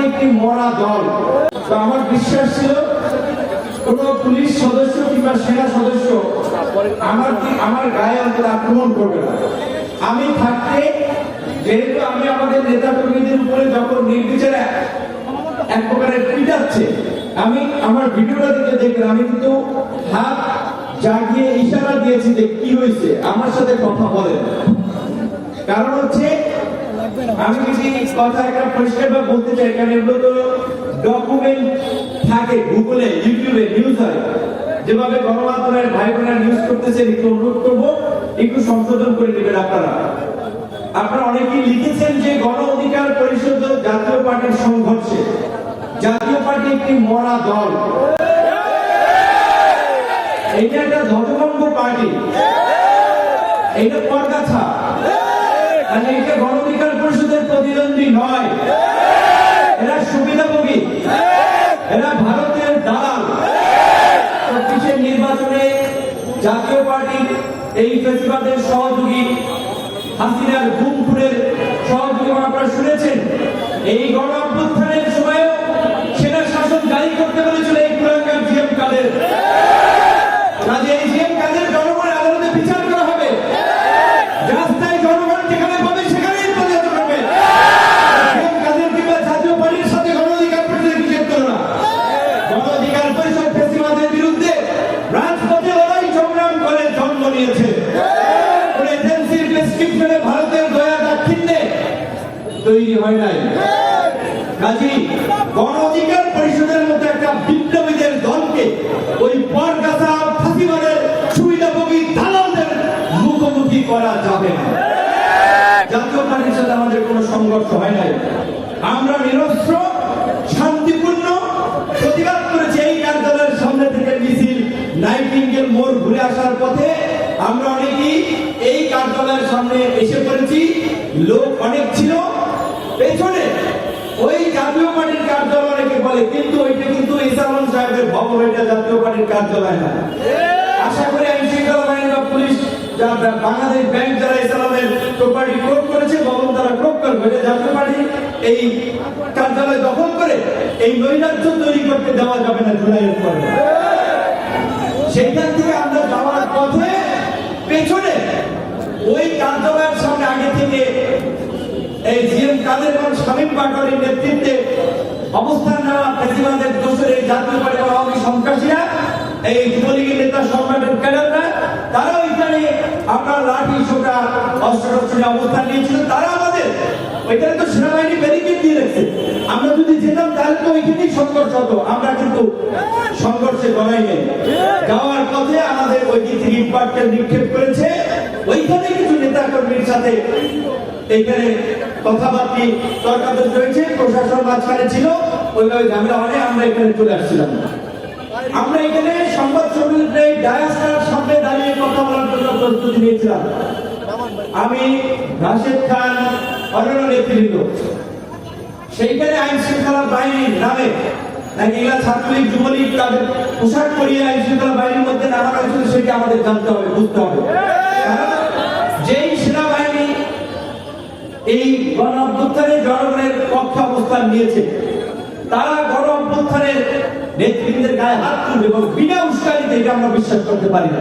Party একটি মরা দল। তো আমার বিশ্বাস ছিল, কোন পুলিশ সদস্য কিংবা সেনা সদস্য আমার কি আমার গায়ে অন্তত আক্রমণ করবে না। আমি থাকতে, যেহেতু আমি আমাদের নেতা কর্মীদের উপরে যখন নির্বিচারে এক প্রকারের পিটাচ্ছে আমি আমার ভিডিওটা দিকে দেখলাম আমি কিন্তু হাত জাগিয়ে ইশারা দিয়েছি যে কি হয়েছে, আমার সাথে কথা বলেন। কারণ হচ্ছে আমি যদি কথা একটা পরিষ্কার ভাবে বলতে চাই, কারণ এগুলো তো ডকুমেন্ট থাকে গুগলে ইউটিউবে নিউজ হয়। যেভাবে গণমাধ্যমের ভাই বোনেরা নিউজ করতেছে একটু অনুরোধ করব, একটু সংশোধন করে নেবেন আপনারা। আপনারা অনেকেই লিখেছেন যে গণ অধিকার পরিষদ জাতীয় পার্টির সংঘর্ষে। জাতীয় পার্টি একটি মরা দল। এটা একটা ধ্বজভঙ্গ পার্টি। এইটা পরগাছা আর এইটা পরিষদের প্রতিদ্বন্দ্বী নয়। এরা সুবিধাভোগী। এরা ভারতের দালাল। চব্বিশের নির্বাচনে জাতীয় পার্টির এই ফেসিবাদের সহযোগী হাসিনার গুম খুনের সহযোগী আপনারা শুনেছেন। এই গণ অভ্যুত্থানের সময় সেনা শাসন জারি করতে বলেছিল এই কুলাঙ্গার জিএম কাদের। তৈরি হয় নাই। কাজী গণ অধিকার পরিষদের মতো একটা বিপ্লবীদের দলকে ওই পরগাছা ফাঁসিবাদের সুবিধাভোগী মুখোমুখি করা যাবে না। জাতীয় পার্টির সাথে আমাদের কোনো সংঘর্ষ হয় নাই। আমরা নিরস্ত্র, শান্তিপূর্ণ প্রতিবাদ করেছি এই কার্যালয়ের সামনে থেকে মিছিল, নাইটিঙ্গেল মোড় ঘুরে আসার পথে আমরা অনেকেই এই কার্যালয়ের সামনে এসে পড়েছি। লোক অনেক ছিল পেছনে ওই জাতীয় পার্টির কার্যালয় অনেকে বলে, কিন্তু ওইটা কিন্তু ইসালাম সাহেবের ভবন, ওইটা জাতীয় পার্টির কার্যালয় না। আশা করি আইন শৃঙ্খলা বাহিনী বা পুলিশ বাংলাদেশ ব্যাংক যারা ইসলামের প্রপার্টি ক্রোপ করেছে, ভবন তারা ক্রোপ করবে। এটা জাতীয় পার্টি এই কার্যালয় দখল করে এই নৈরাজ্য তৈরি করতে দেওয়া যাবে না জুলাইয়ের পরে। সেইখান থেকে আমরা যাওয়ার পথে পেছনে ওই কার্যালয়ের সামনে আগে থেকে কাদের এবং শামীম পাটোয়ারির নেতৃত্বে অবস্থান নেওয়া ফেসিবাদের দোষের এই জাতীয় পার্টি আওয়ামী সন্ত্রাসীরা, এই যুবলীগের নেতা সংগঠনের ক্যাডাররা তারা ওইখানে আপনার লাঠি সোটা অস্ত্র অবস্থান নিয়েছিল। তারা আমাদের ওইখানে তো সেনাবাহিনী ব্যারিকেড দিয়ে রেখেছে। আমরা যদি যেতাম তাহলে তো ওইখানেই সংঘর্ষ হতো। আমরা কিন্তু সংঘর্ষে গড়াই নেই। যাওয়ার পথে আমাদের ওই দিক ইটপাটকেল নিক্ষেপ করেছে। ওইখানে কিছু নেতা কর্মীর সাথে এখানে কথাবার্তি তর্কাতর্ক হয়েছে প্রশাসন মাঝখানে ছিল ওইভাবে ঝামেলা নাই, আমরা এখানে চলে আসছিলাম। আমরা এখানে সংবাদ সম্মেলনে ডায়াসটার সামনে দাঁড়িয়ে কথা বলার জন্য প্রস্তুতি নিয়েছিলাম। আমি রাশেদ খান অন্যান্য নেতৃবৃন্দ। সেইখানে আইন শৃঙ্খলা বাহিনীর নামে নাকি এগুলা ছাত্রলীগ যুবলীগ তাদের পোশাক পরিয়ে আইন শৃঙ্খলা বাহিনীর মধ্যে নামানো হয়েছিল সেটা আমাদের জানতে হবে বুঝতে হবে। যেই এই গণ অভ্যুত্থানে জনগণের পক্ষে অবস্থান নিয়েছে। তারা গণ অভ্যুত্থানের নেতৃত্বের গায়ে হাত তুলবে এবং বিনা উস্কানিতে এটা আমরা বিশ্বাস করতে পারি না।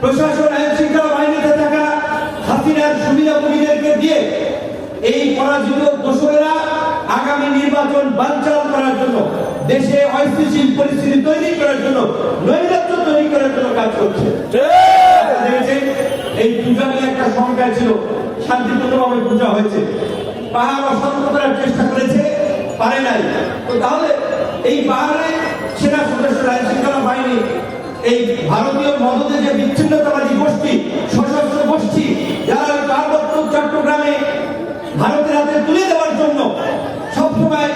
প্রশাসন, আইন শৃঙ্খলা বাহিনীতে থাকা হাসিনার সুবিধাভোগীদেরকে দিয়ে এই পরাজিত দোসরেরা আগামী নির্বাচন বানচাল করার জন্য দেশে অস্থিতিশীল পরিস্থিতি তৈরি করার জন্য নৈরাজ্য তৈরি করার জন্য কাজ করছে। এই পূজা নিয়ে একটা সংখ্যা ছিল শান্তিপূর্ণভাবে পূজা হয়েছে। পাহাড় অশান্ত করার চেষ্টা করেছে পারে নাই। তো তাহলে এই পাহাড়ে সেনা সদস্যরা আইন শৃঙ্খলা বাহিনী এই ভারতীয় মদতে যে বিচ্ছিন্নতাবাদী গোষ্ঠী সশস্ত্র গোষ্ঠী যারা পার্বত্য চট্টগ্রামে ভারতের হাতে তুলে দেওয়ার জন্য সবসময়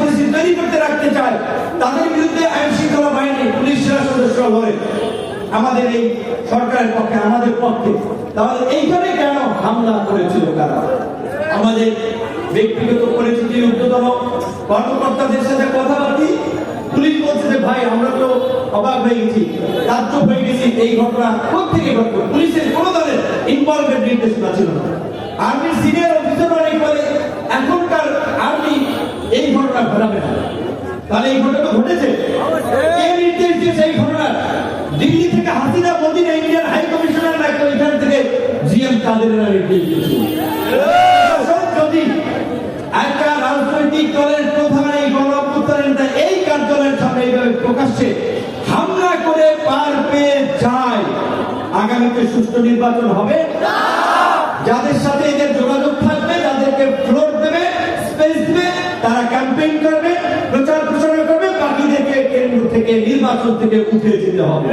পরিস্থিতি করতে রাখতে চায়, তাদের বিরুদ্ধে আইন শৃঙ্খলা বাহিনী, পুলিশ সদস্য লড়ে আমাদের এই সরকারের পক্ষে, আমাদের পক্ষে। তাহলে এইখানে কেন হামলা করেছিল কারা আমাদের ব্যক্তিগত পরিচিতির ঊর্ধ্বতন কর্মকর্তাদের সাথে কথাবার্তি পুলিশ বলছে যে, ভাই, আমরা তো অবাক হয়ে গেছি। তাজ্জব হয়ে গেছি, এই ঘটনা কোথেকে ঘটলো? পুলিশের কোনো ধরনের ইনভলভমেন্ট নির্দেশনা ছিল না। আর্মির সিনিয়র অফিসার অনেক বলে ঘটনা ঘটাবে। না তাহলে এই ঘটনা ঘটেছে? কে নির্দেশ দিয়েছে এই ঘটনা? দিল্লি থেকে হাসিনা মোদিনা ইন্ডিয়ান হাই কমিশনার নাকি ওইখান থেকে জিএম কাদেরেরা নির্দেশ দিয়েছে। যদি একটা রাজনৈতিক দলের প্রধান এই নেতা এই কার্যালয়ের সামনে এইভাবে প্রকাশ্যে হামলা করে পার পেয়ে যায় আগামীতে সুষ্ঠু নির্বাচন হবে? যাদের সাথে এদের যোগাযোগ ক্যাম্পেইন করবে, প্রচার প্রচারণা করবে, বাকিদেরকে কেন্দ্র থেকে, নির্বাচন থেকে উঠে যেতে হবে।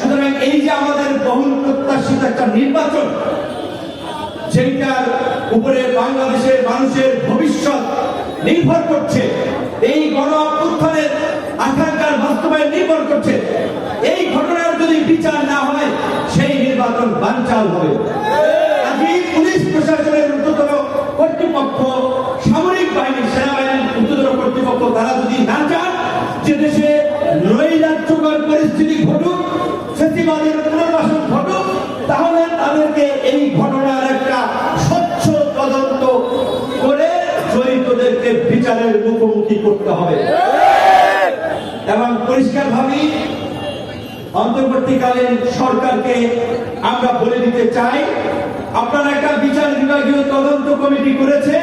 সুতরাং এই যে আমাদের বহুল প্রত্যাশিত একটা নির্বাচন, সেইটার উপরে বাংলাদেশের মানুষের ভবিষ্যৎ নির্ভর করছে, এই গণ অভ্যুত্থানের আকাঙ্ক্ষার বাস্তবায়ন নির্ভর করছে। এই ঘটনার যদি বিচার না হয়, সেই নির্বাচন বানচাল হবে। বিচারের মুখোমুখি করতে হবে। এবং পরিষ্কার ভাবেই অন্তর্বর্তীকালীন সরকারকে আমরা বলে দিতে চাই, আপনারা একটা বিচার বিভাগীয় তদন্ত কমিটি করেছে,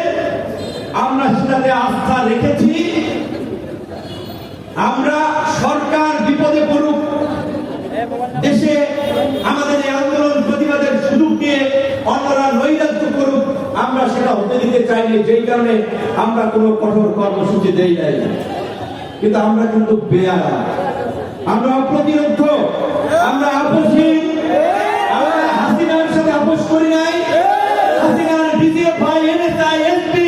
আমরা সেটাতে আস্থা রেখেছি। আমরা সরকার বিপদে পড়ুক আমরা সেটা হতে দিতে চাইনি, যেই কারণে আমরা কোনো কঠোর কর্মসূচি দেই নাই। কিন্তু আমরা কিন্তু বেয়ারা। আমরা অপ্রতিরোধ। আমরা আপোষহীন। আমরা হাসিনার সাথে আপোষ করি নাই। হাসিনার ডিজিএফআই তাই এসপি